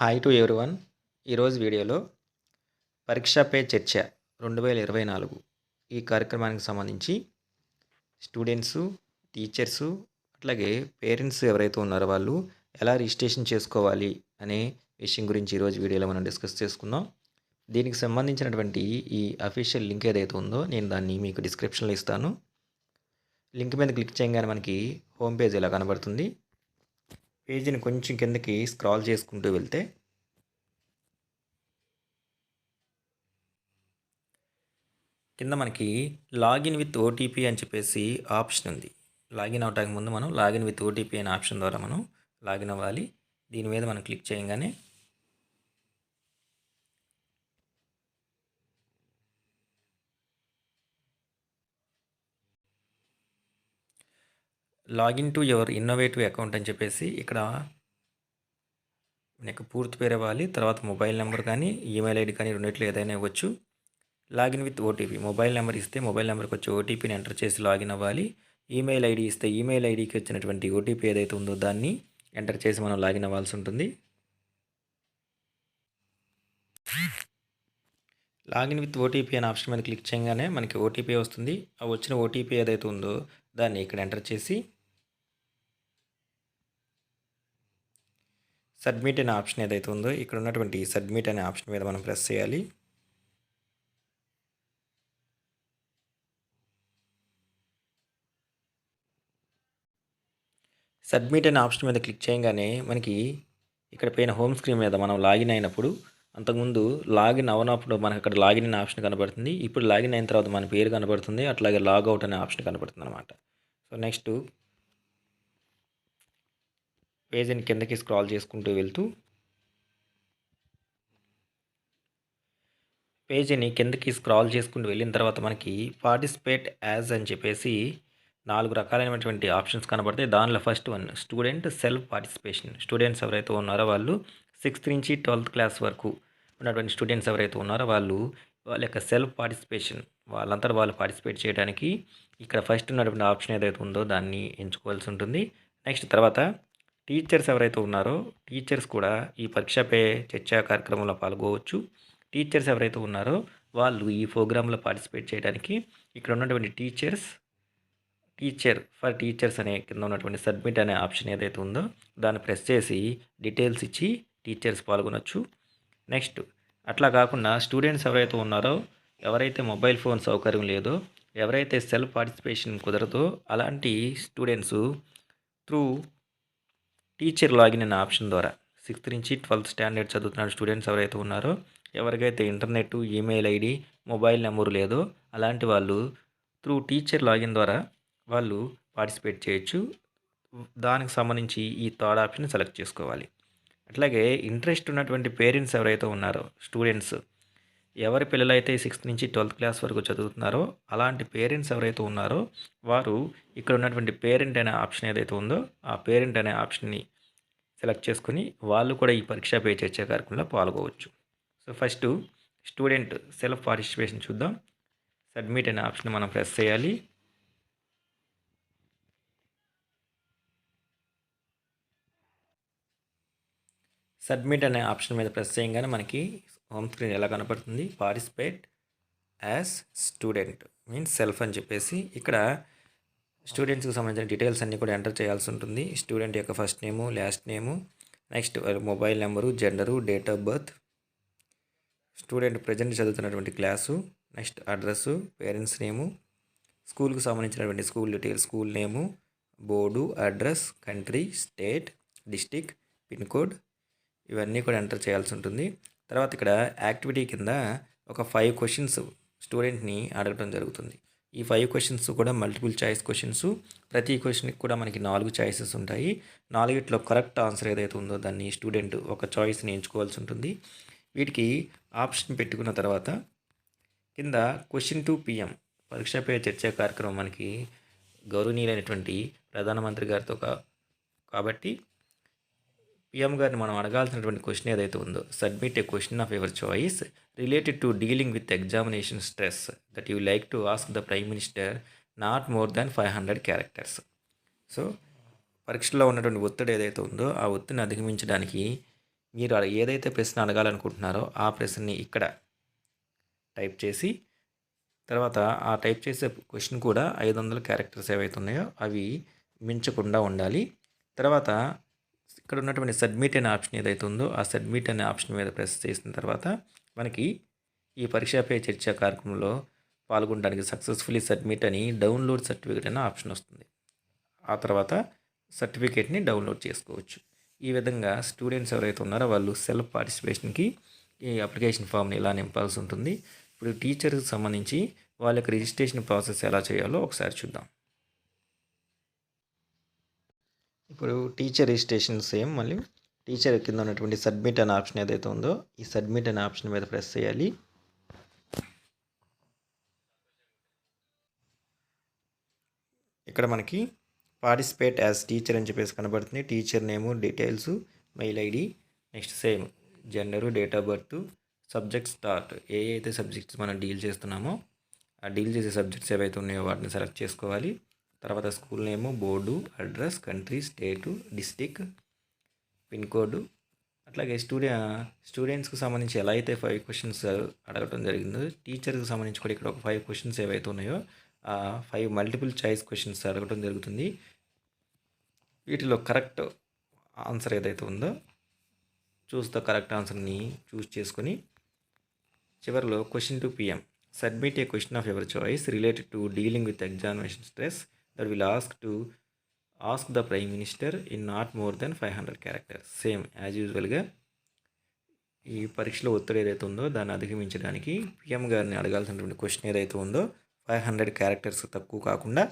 Hi to everyone ఈరోజు వీడియోలో పరీక్ష పే చర్చ రెండు వేల ఇరవై నాలుగు. ఈ కార్యక్రమానికి సంబంధించి స్టూడెంట్స్ టీచర్స్ అట్లాగే పేరెంట్స్ ఎవరైతే ఉన్నారో వాళ్ళు ఎలా రిజిస్ట్రేషన్ చేసుకోవాలి అనే విషయం గురించి ఈరోజు వీడియోలో మనం డిస్కస్ చేసుకుందాం. దీనికి సంబంధించినటువంటి ఈ అఫీషియల్ లింక్ ఏదైతే ఉందో నేను దాన్ని మీకు డిస్క్రిప్షన్లో ఇస్తాను. లింక్ మీద క్లిక్ చేయగానే మనకి హోమ్ పేజ్ ఇలా కనబడుతుంది. పేజీని కొంచెం కిందకి స్క్రాల్ చేసుకుంటూ వెళ్తే కింద మనకి లాగిన్ విత్ ఓటీపీ అని చెప్పేసి ఆప్షన్ ఉంది. లాగిన్ అవడానికి ముందు మనం లాగిన్ విత్ ఓటీపీ అనే ఆప్షన్ ద్వారా మనం లాగిన్ అవ్వాలి. దీని మీద మనం క్లిక్ చేయగానే login to your innovative account అని చెప్పేసి ఇక్కడ మీకు పూర్తి పేరు ఇవ్వాలి తర్వాత మొబైల్ నెంబర్ కానీ ఈమెయిల్ ఐడి కానీ రెండిట్లో ఏదైనా ఇవ్వచ్చు. Login with OTP mobile number ఇస్తే మొబైల్ నెంబర్కి వచ్చి ఓటీపీని ఎంటర్ చేసి లాగిన్ అవ్వాలి. ఈమెయిల్ ఐడి ఇస్తే ఈమెయిల్ ఐడికి వచ్చినటువంటి ఓటీపీ ఏదైతే ఉందో దాన్ని ఎంటర్ చేసి మనం లాగిన్ అవ్వాల్సి ఉంటుంది. లాగిన్ విత్ ఓటీపీ అనే ఆప్షన్ మీద క్లిక్ చేయగానే మనకి ఓటీపీ వస్తుంది. ఆ వచ్చిన ఓటీపీ ఏదైతే ఉందో దాన్ని ఇక్కడ ఎంటర్ చేసి సబ్మిట్ అనే ఆప్షన్ ఏదైతే ఉందో ఇక్కడ ఉన్నటువంటి సబ్మిట్ అనే ఆప్షన్ మీద మనం ప్రెస్ చేయాలి. సబ్మిట్ అనే ఆప్షన్ మీద క్లిక్ చేయగానే మనకి ఇక్కడ పైన హోమ్ స్క్రీన్ మీద మనం లాగిన్ అయినప్పుడు అంతకుముందు లాగిన్ అవనప్పుడు మనకు అక్కడ లాగిన్ అనే ఆప్షన్ కనబడుతుంది. ఇప్పుడు లాగిన్ అయిన తర్వాత మన పేరు కనబడుతుంది. అట్లాగే లాగౌట్ అనే ఆప్షన్ కనబడుతుంది అనమాట సో నెక్స్ట్ పేజీని కిందకి స్క్రాల్ చేసుకుంటూ వెళ్తూ పేజీని కిందకి స్క్రాల్ చేసుకుంటూ వెళ్ళిన తర్వాత మనకి పార్టిసిపేట్ యాజ్ అని చెప్పేసి నాలుగు రకాలైనటువంటి ఆప్షన్స్ కనబడతాయి. దానిలో first one student self participation. Students ఎవరైతే ఉన్నారో వాళ్ళు సిక్స్త్ నుంచి ట్వెల్త్ క్లాస్ వరకు ఉన్నటువంటి స్టూడెంట్స్ ఎవరైతే ఉన్నారో వాళ్ళు వాళ్ళ యొక్క సెల్ఫ్ పార్టిసిపేషన్ వాళ్ళంతా వాళ్ళు పార్టిసిపేట్ చేయడానికి ఇక్కడ ఫస్ట్ ఉన్నటువంటి ఆప్షన్ ఏదైతే ఉందో దాన్ని ఎంచుకోవాల్సి ఉంటుంది. నెక్స్ట్ తర్వాత టీచర్స్ ఎవరైతే ఉన్నారో టీచర్స్ కూడా ఈ పరీక్షపై చర్చా కార్యక్రమంలో పాల్గొవచ్చు. టీచర్స్ ఎవరైతే ఉన్నారో వాళ్ళు ఈ ప్రోగ్రాంలో పార్టిసిపేట్ చేయడానికి ఇక్కడ ఉన్నటువంటి టీచర్స్ టీచర్ ఫర్ టీచర్స్ అనే కింద ఉన్నటువంటి సబ్మిట్ అనే ఆప్షన్ ఏదైతే ఉందో దాన్ని ప్రెస్ చేసి డీటెయిల్స్ ఇచ్చి టీచర్స్ పాల్గొనొచ్చు. నెక్స్ట్ అట్లా కాకుండా స్టూడెంట్స్ ఎవరైతే ఉన్నారో ఎవరైతే మొబైల్ ఫోన్ సౌకర్యం లేదో ఎవరైతే సెల్ఫ్ పార్టిసిపేషన్ కుదరదో అలాంటి స్టూడెంట్స్ త్రూ టీచర్ లాగిన్ అనే ఆప్షన్ ద్వారా సిక్స్త్ నుంచి ట్వెల్త్ స్టాండర్డ్ చదువుతున్న స్టూడెంట్స్ ఎవరైతే ఉన్నారో ఎవరికైతే internet email ID mobile number లేదో అలాంటి వాళ్ళు త్రూ టీచర్ లాగిన్ ద్వారా వాళ్ళు పార్టిసిపేట్ చేయొచ్చు. దానికి సంబంధించి ఈ థర్డ్ ఆప్షన్ సెలెక్ట్ చేసుకోవాలి. అట్లాగే ఇంట్రెస్ట్ ఉన్నటువంటి పేరెంట్స్ ఎవరైతే ఉన్నారో స్టూడెంట్స్ ఎవరి పిల్లలైతే సిక్స్త్ నుంచి ట్వెల్త్ క్లాస్ వరకు చదువుతున్నారో అలాంటి పేరెంట్స్ ఎవరైతే ఉన్నారో వారు ఇక్కడ ఉన్నటువంటి పేరెంట్ అనే ఆప్షన్ ఏదైతే ఉందో ఆ పేరెంట్ అనే ఆప్షన్ని సెలెక్ట్ చేసుకుని వాళ్ళు కూడా ఈ పరీక్ష పే చర్చా కార్యక్రమంలో పాల్గొవచ్చు. So first student self participation చూద్దాం. సబ్మిట్ అనే ఆప్షన్ మనం ప్రెస్ చేయాలి. సబ్మిట్ అనే ఆప్షన్ మీద ప్రెస్ చేయగానే మనకి హోమ్ స్క్రీన్ ఎలా కనపడుతుంది? Participate as student means self అని చెప్పేసి ఇక్కడ స్టూడెంట్స్కి సంబంధించిన డీటెయిల్స్ అన్నీ కూడా ఎంటర్ చేయాల్సి ఉంటుంది. స్టూడెంట్ యొక్క first name last name next mobile number gender date of birth student present చదువుతున్నటువంటి class next address parents name స్కూల్కి సంబంధించినటువంటి school details school name board address country state district pin code ఇవన్నీ కూడా enter చేయాల్సి ఉంటుంది. తర్వాత ఇక్కడ యాక్టివిటీ కింద ఒక ఫైవ్ క్వశ్చన్స్ స్టూడెంట్ని అడగడం జరుగుతుంది. ఈ ఫైవ్ క్వశ్చన్స్ కూడా మల్టిపుల్ చాయిస్ క్వశ్చన్స్ ప్రతి క్వశ్చన్కి కూడా మనకి నాలుగు చాయిసెస్ ఉంటాయి. నాలుగిట్లో కరెక్ట్ ఆన్సర్ ఏదైతే ఉందో దాన్ని స్టూడెంట్ ఒక చాయిస్ని ఎంచుకోవాల్సి ఉంటుంది. వీటికి ఆప్షన్ పెట్టుకున్న తర్వాత కింద క్వశ్చన్ టు పిఎం పరీక్షపై చర్చా కార్యక్రమం మనకి గౌరవనీయులైనటువంటి ప్రధానమంత్రి గారితో కాబట్టి పిఎం గారిని మనం అడగాల్సినటువంటి క్వశ్చన్ ఏదైతే ఉందో submit a question of your choice related to dealing with examination stress that you like to ask the prime minister not more than five hundred characters so పరీక్షలో ఉన్నటువంటి ఒత్తిడి ఏదైతే ఉందో ఆ ఒత్తిడిని అధిగమించడానికి మీరు ఏదైతే ప్రశ్న అడగాలనుకుంటున్నారో ఆ ప్రశ్నని ఇక్కడ టైప్ చేసి తర్వాత ఆ టైప్ చేసే క్వశ్చన్ కూడా ఐదు వందల క్యారెక్టర్స్ ఏవైతే ఉన్నాయో అవి మించకుండా ఉండాలి. తర్వాత ఇక్కడ ఉన్నటువంటి సబ్మిట్ అనే ఆప్షన్ ఏదైతే ఉందో ఆ సబ్మిట్ అనే ఆప్షన్ మీద ప్రెస్ చేసిన తర్వాత మనకి ఈ పరీక్షపై చర్చ కార్యక్రమంలో పాల్గొనడానికి సక్సెస్ఫుల్లీ సబ్మిట్ అని డౌన్లోడ్ సర్టిఫికేట్ అనే ఆప్షన్ వస్తుంది. ఆ తర్వాత సర్టిఫికేట్ని డౌన్లోడ్ చేసుకోవచ్చు. ఈ విధంగా స్టూడెంట్స్ ఎవరైతే ఉన్నారో వాళ్ళు సెల్ఫ్ పార్టిసిపేషన్కి ఈ అప్లికేషన్ ఫామ్ని ఇలా నింపాల్సి ఉంటుంది. ఇప్పుడు టీచర్కి సంబంధించి వాళ్ళ యొక్క రిజిస్ట్రేషన్ ప్రాసెస్ ఎలా చేయాలో ఒకసారి చూద్దాం. ఇప్పుడు టీచర్ రిజిస్ట్రేషన్ సేమ్ మళ్ళీ టీచర్ కింద ఉన్నటువంటి సబ్మిట్ అనే ఆప్షన్ ఏదైతే ఉందో ఈ సబ్మిట్ అనే ఆప్షన్ మీద ప్రెస్ చేయాలి. ఇక్కడ మనకి పార్టిసిపేట్ యాజ్ టీచర్ అని చెప్పేసి కనబడుతుంది. Teacher name details mail ID next same gender date of birth subject start ఏ అయితే సబ్జెక్ట్స్ మనం డీల్ చేస్తున్నామో ఆ డీల్ చేసే సబ్జెక్ట్స్ ఏవైతే ఉన్నాయో వాటిని సెలెక్ట్ చేసుకోవాలి. తర్వాత school name board address country state district pin code. అట్లాగే స్టూడె స్టూడెంట్స్కి సంబంధించి ఎలా అయితే ఫైవ్ క్వశ్చన్స్ అడగటం జరిగిందో టీచర్కి సంబంధించి కూడా ఇక్కడ ఒక ఫైవ్ క్వశ్చన్స్ ఏవైతే ఉన్నాయో ఆ ఫైవ్ మల్టిపుల్ చాయిస్ క్వశ్చన్స్ అడగటం జరుగుతుంది. వీటిలో కరెక్ట్ ఆన్సర్ ఏదైతే ఉందో చూస్తా కరెక్ట్ ఆన్సర్ని చూస్ చేసుకొని చివరిలో question to PM submit a question of your choice related to dealing with examination stress that will ask to ask the prime minister in not more than five hundred characters same as యూజువల్గా ఈ పరీక్షలో ఒత్తిడి ఏదైతే ఉందో దాన్ని అధిగమించడానికి PM గారిని అడగాల్సినటువంటి question ఏదైతే ఉందో ఫైవ్ హండ్రెడ్ క్యారెక్టర్స్ తక్కువ కాకుండా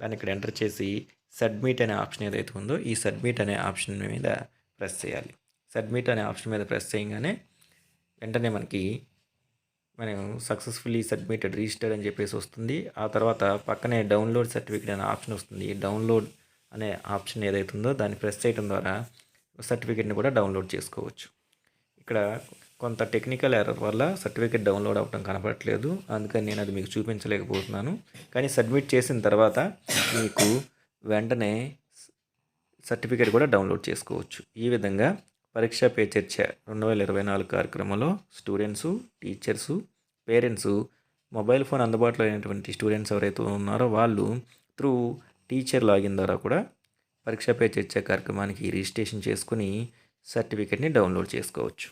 దాన్ని ఇక్కడ ఎంటర్ చేసి సబ్మిట్ అనే ఆప్షన్ ఏదైతే ఉందో ఈ సబ్మిట్ అనే ఆప్షన్ మీద ప్రెస్ చేయాలి. సబ్మిట్ అనే ఆప్షన్ మీద ప్రెస్ చేయగానే వెంటనే మనకి మనం సక్సెస్ఫుల్లీ సబ్మిటెడ్ రిజిస్టర్డ్ అని చెప్పేసి వస్తుంది. ఆ తర్వాత పక్కనే డౌన్లోడ్ సర్టిఫికేట్ అనే ఆప్షన్ వస్తుంది. డౌన్లోడ్ అనే ఆప్షన్ ఏదైతే ఉందో దాన్ని ప్రెస్ చేయడం ద్వారా సర్టిఫికేట్ని కూడా డౌన్లోడ్ చేసుకోవచ్చు. ఇక్కడ కొంత టెక్నికల్ ఎర్రర్ వల్ల సర్టిఫికేట్ డౌన్లోడ్ అవ్వడం కనపడట్లేదు. అందుకని నేను అది మీకు చూపించలేకపోతున్నాను. కానీ సబ్మిట్ చేసిన తర్వాత మీకు వెంటనే సర్టిఫికేట్ కూడా డౌన్లోడ్ చేసుకోవచ్చు. ఈ విధంగా పరీక్ష పే చర్చ రెండు వేల ఇరవై నాలుగు కార్యక్రమంలో students teachers parents mobile phone అందుబాటులో అయినటువంటి స్టూడెంట్స్ ఎవరైతే ఉన్నారో వాళ్ళు త్రూ టీచర్ లాగిన్ ద్వారా కూడా పరీక్ష పే చర్చ కార్యక్రమానికి రిజిస్ట్రేషన్ చేసుకుని సర్టిఫికేట్ని డౌన్లోడ్ చేసుకోవచ్చు.